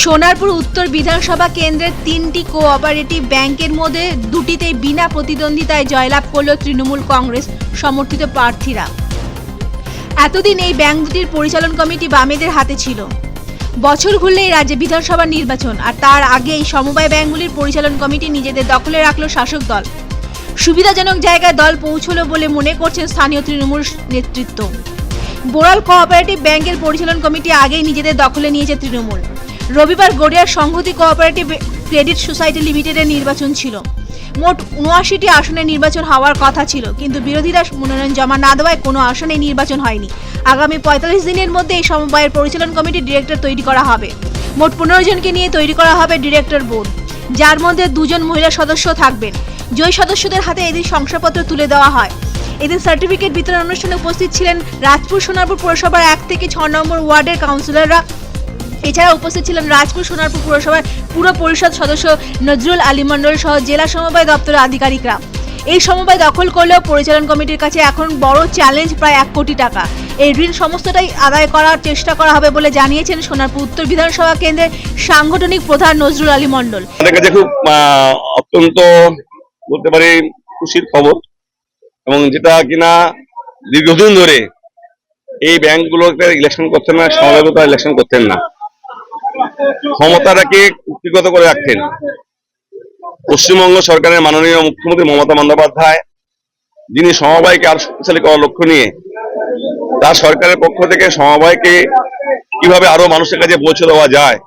সোনারপুর উত্তর বিধানসভা কেন্দ্রের তিনটি কোঅপারেটিভ ব্যাংকের মধ্যে দুটিতেই বিনা প্রতিদ্বন্দ্বিতায় জয়লাভ করল তৃণমূল কংগ্রেস সমর্থিত প্রার্থীরা। এতদিন এই ব্যাংক দুটির পরিচালন কমিটি বামেদের হাতে ছিল। বছর ঘুরলেই রাজ্যে বিধানসভা নির্বাচন, আর তার আগে এই সমবায় ব্যাংকগুলির পরিচালন কমিটি নিজেদের দখলে রাখল শাসক দল। সুবিধাজনক জায়গায় দল পৌঁছল বলে মনে করছেন স্থানীয় তৃণমূল নেতৃত্ব। বোরাল কোঅপারেটিভ ব্যাংকের পরিচালন কমিটি আগেই নিজেদের দখলে নিয়েছে তৃণমূল। রবিবার গড়িয়ার সংহতি কোঅপারেটিভ ক্রেডিট সোসাইটি লিমিটেডের নির্বাচন ছিল। মোট উনআশিটি আসনে নির্বাচন হওয়ার কথা ছিল, কিন্তু বিরোধীরা মনোনয়ন জমা না দেওয়ায় কোনো আসনে নির্বাচন হয়নি। আগামী পঁয়তাল্লিশ দিনের মধ্যে এই সমবায়ের পরিচালন কমিটির ডিরেক্টর তৈরি করা হবে। মোট পনেরো জনকে নিয়ে তৈরি করা হবে ডিরেক্টর বোর্ড, যার মধ্যে দুজন মহিলা সদস্য থাকবেন। জয়ী সদস্যদের হাতে এদিন শংসাপত্র তুলে দেওয়া হয়। এদিন সার্টিফিকেট বিতরণ অনুষ্ঠানে উপস্থিত ছিলেন রাজপুর সোনারপুর পুরসভার এক থেকে ছ নম্বর ওয়ার্ডের কাউন্সিলররা। এছাড়া উপস্থিত ছিলেন রাজপুর সোনারপুর পুরসভার পুর পরিষদ সদস্য নজরুল আলী মণ্ডল সহ জেলা সমবায় দপ্তরের আধিকারিকরা। এই সমবায় দখল করলেও পরিচালন কমিটির কাছে এখন বড় চ্যালেঞ্জ প্রায় এক কোটি টাকা। এই ঋণ সমস্তটাই আদায় করার চেষ্টা করা হবে বলে জানিয়েছেন সোনারপুর উত্তর বিধানসভা কেন্দ্রের সাংগঠনিক প্রধান নজরুল আলী কাছে খুব অত্যন্ত বলতে পারি খুশির খবর এবং যেটা কিনা দীর্ঘদিন ধরে এই ব্যাংকগুলোতে ইলেকশন করতেন না সমাবেগতা ইলেকশন করতেন না। ক্ষমতাটাকে কুক্ষিগত করে রাখতেন পশ্চিমবঙ্গ সরকারের মাননীয় মুখ্যমন্ত্রী মমতা বন্দ্যোপাধ্যায়, যিনি সমবায়কে আরও শক্তিশালী করার লক্ষ্য নিয়ে, তার সরকারের পক্ষ থেকে সমবায়কে কীভাবে আরও মানুষের কাছে পৌঁছে দেওয়া যায়,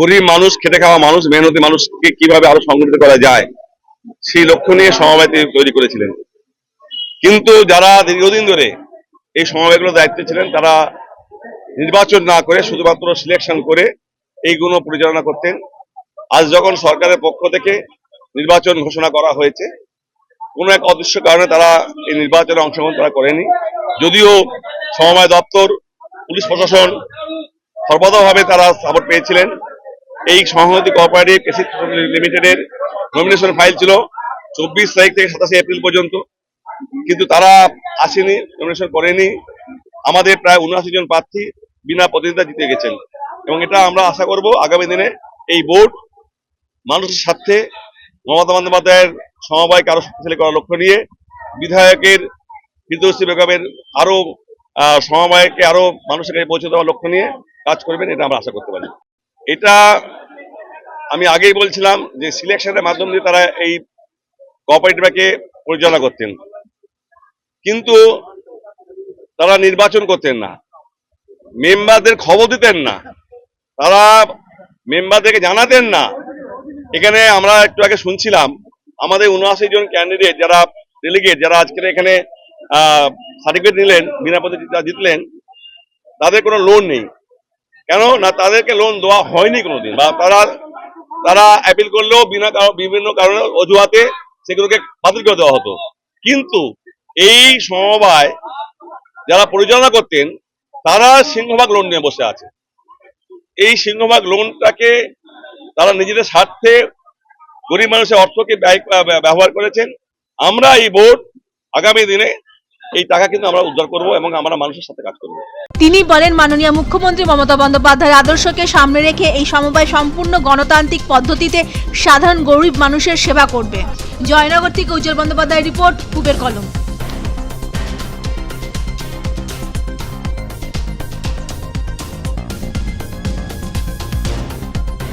গরিব মানুষ, খেটে খাওয়া মানুষ, মেহনতি মানুষকে কীভাবে আরও সংগঠিত করা যায়, সেই লক্ষ্য নিয়ে সমবায় তিনি তৈরি করেছিলেন। কিন্তু যারা দীর্ঘদিন ধরে এই সমবায়গুলোর দায়িত্বে ছিলেন, তারা নির্বাচন না করে শুধুমাত্র সিলেকশন করে এইগুলো পরিচালনা করতেন। আজ যখন সরকারের পক্ষ থেকে নির্বাচন ঘোষণা করা হয়েছে, কোনো এক অদৃশ্য কারণে তারা এই নির্বাচনে অংশগ্রহণ তারা করেনি। যদিও সমবায় দপ্তর, পুলিশ প্রশাসন সর্বদাভাবে তারা সাপোর্ট পেয়েছিলেন। এই সংহতি কোঅপারেটিভ এসিড লিমিটেডের নমিনেশন ফাইল ছিল চব্বিশ তারিখ থেকে সাতাশে এপ্রিল পর্যন্ত। কিন্তু তারা আসেনি নমিনেশন করেনি। আমাদের প্রায় উনআশি জন প্রার্থী বিনা প্রতিনিধিতা জিতে গেছেন। এবং এটা আমরা আশা করব আগামী দিনে এই বোর্ড মানুষের স্বার্থে মমতা বন্দ্যোপাধ্যায়ের সমবায়কে আরও শক্তিশালী করার লক্ষ্য নিয়ে বিধায়কের ফিরদৌসী বেগমের আরও সমবায়কে আরও মানুষের কাছে পৌঁছে দেওয়ার লক্ষ্য নিয়ে কাজ করবেন, এটা আমরা আশা করতে পারি। এটা আমি আগেই বলছিলাম যে সিলেকশনের মাধ্যম দিয়ে তারা এই কোঅপারেটিভকে পরিচালনা করতেন। কিন্তু তারা নির্বাচন করতেন না। মেম্বারদের খবর দিতেন না। তারা মেম্বারদেরকে জানাতেন না। এখানে আমরা একটু আগে শুনছিলাম, আমাদের উনআশি জন ক্যান্ডিডেট যারা ডেলিগেট যারা আজকের এখানে সার্টিফিকেট নিলেন, বিনা প্রতিযোগিতা জিতলেন, তাদের কোনো লোন নেই। কেন? না, তাদেরকে লোন দেওয়া হয়নি কোনোদিন, বা তারা তারা অ্যাপিল করলেও বিনা বিভিন্ন কারণে অজুহাতে সেগুলোকে বাতিল করে দেওয়া হতো। কিন্তু এই সমবায় যারা পরিচালনা করতেন, তারা সিংহভাগ লোন নিয়ে বসে আছে। এই সিংহভাগ লোনটাকে তারা নিজেদের স্বার্থে গরিব মানুষের অর্থকে ব্যবহার করেছেন। আমরা এই বোর্ড আগামী দিনে এই টাকা কিন্তু আমরা উদ্ধার করব এবং আমরা মানুষের সাথে কাজ করব। তিনি বলেন, মাননীয় মুখ্যমন্ত্রী মমতা বন্দ্যোপাধ্যায়ের আদর্শকে সামনে রেখে এই সমবায় সম্পূর্ণ গণতান্ত্রিক পদ্ধতিতে সাধারণ গরিব মানুষের সেবা করবে। জয়নগর থেকে উজ্জ্বল বন্দ্যোপাধ্যায়ের রিপোর্ট কুবের কলম।